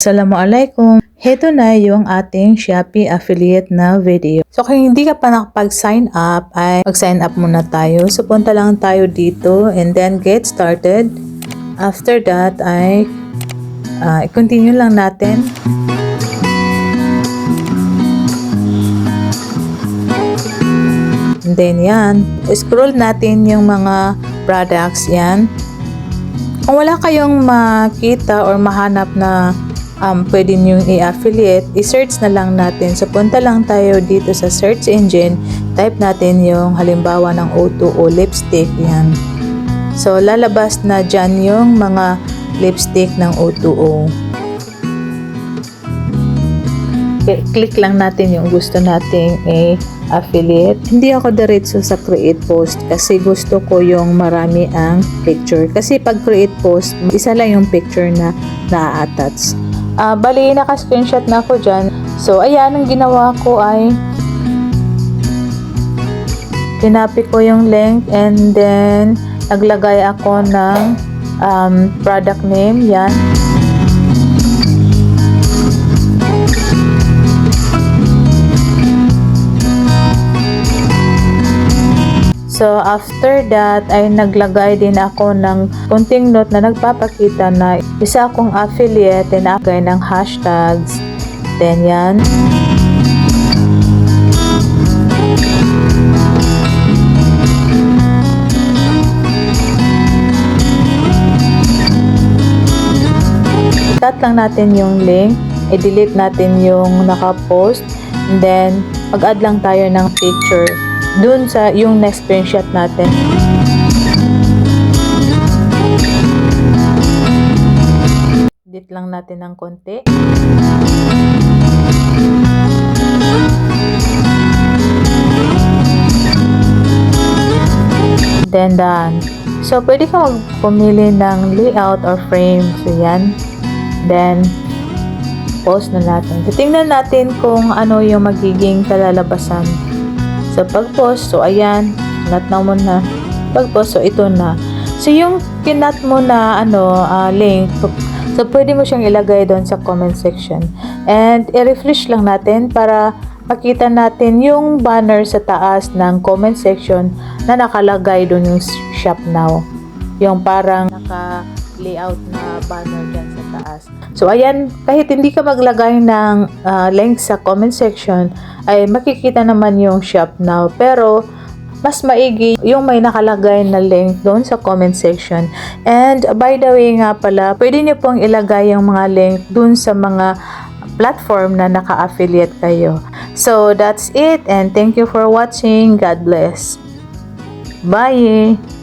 Assalamualaikum. Heto na yung ating Shopee affiliate na video. So kung hindi ka pa nakapag-sign up, ay mag-sign up muna tayo. So punta lang tayo dito and then get started. After that ay ah, i-continue lang natin. And then yan, scroll natin yung mga products yan. Kung wala kayong makita or mahanap na um, pwede nyo i-affiliate, i-search na lang natin. So, punta lang tayo dito sa search engine, type natin yung halimbawa ng O2O lipstick, yan. So, lalabas na dyan yung mga lipstick ng O2O. Okay, click lang natin yung gusto nating i-affiliate. Hindi ako diretso sa create post kasi gusto ko yung marami ang picture. Kasi pag create post, isa lang yung picture na na-attach. Ah, bali, naka-screenshot na ako dyan. So, ayan, ang ginawa ko ay tinapik ko yung link and then naglagay ako ng um, product name. Yan. So, after that, ay naglagay din ako ng kunting note na nagpapakita na isa akong affiliate and akay ng hashtags. Then, yan. Tat lang natin yung link, i-delete natin yung naka-post, and then mag-add lang tayo ng picture dun sa yung next screenshot natin. Edit lang natin ng konti. Then done. So, pwede ka magpumili ng layout or frame. So, yan. Then, post na natin. Titingnan natin kung ano yung magiging kalalabasan. So, pag-post, so ayan, nat na mo na. Pag-post, so ito na. So, yung kinat mo na ano, ah, link, so pwede mo siyang ilagay doon sa comment section. And, i-refresh lang natin para makita natin yung banner sa taas ng comment section na nakalagay doon yung shop now. Yung parang naka-layout na banner dyan sa taas. So, ayan, kahit hindi ka maglagay ng ah, link sa comment section, ay makikita naman yung shop now. Pero, mas maigi yung may nakalagay na link doon sa comment section. And, by the way nga pala, pwede nyo pong ilagay yung mga link doon sa mga platform na naka-affiliate kayo. So, that's it and thank you for watching. God bless. Bye!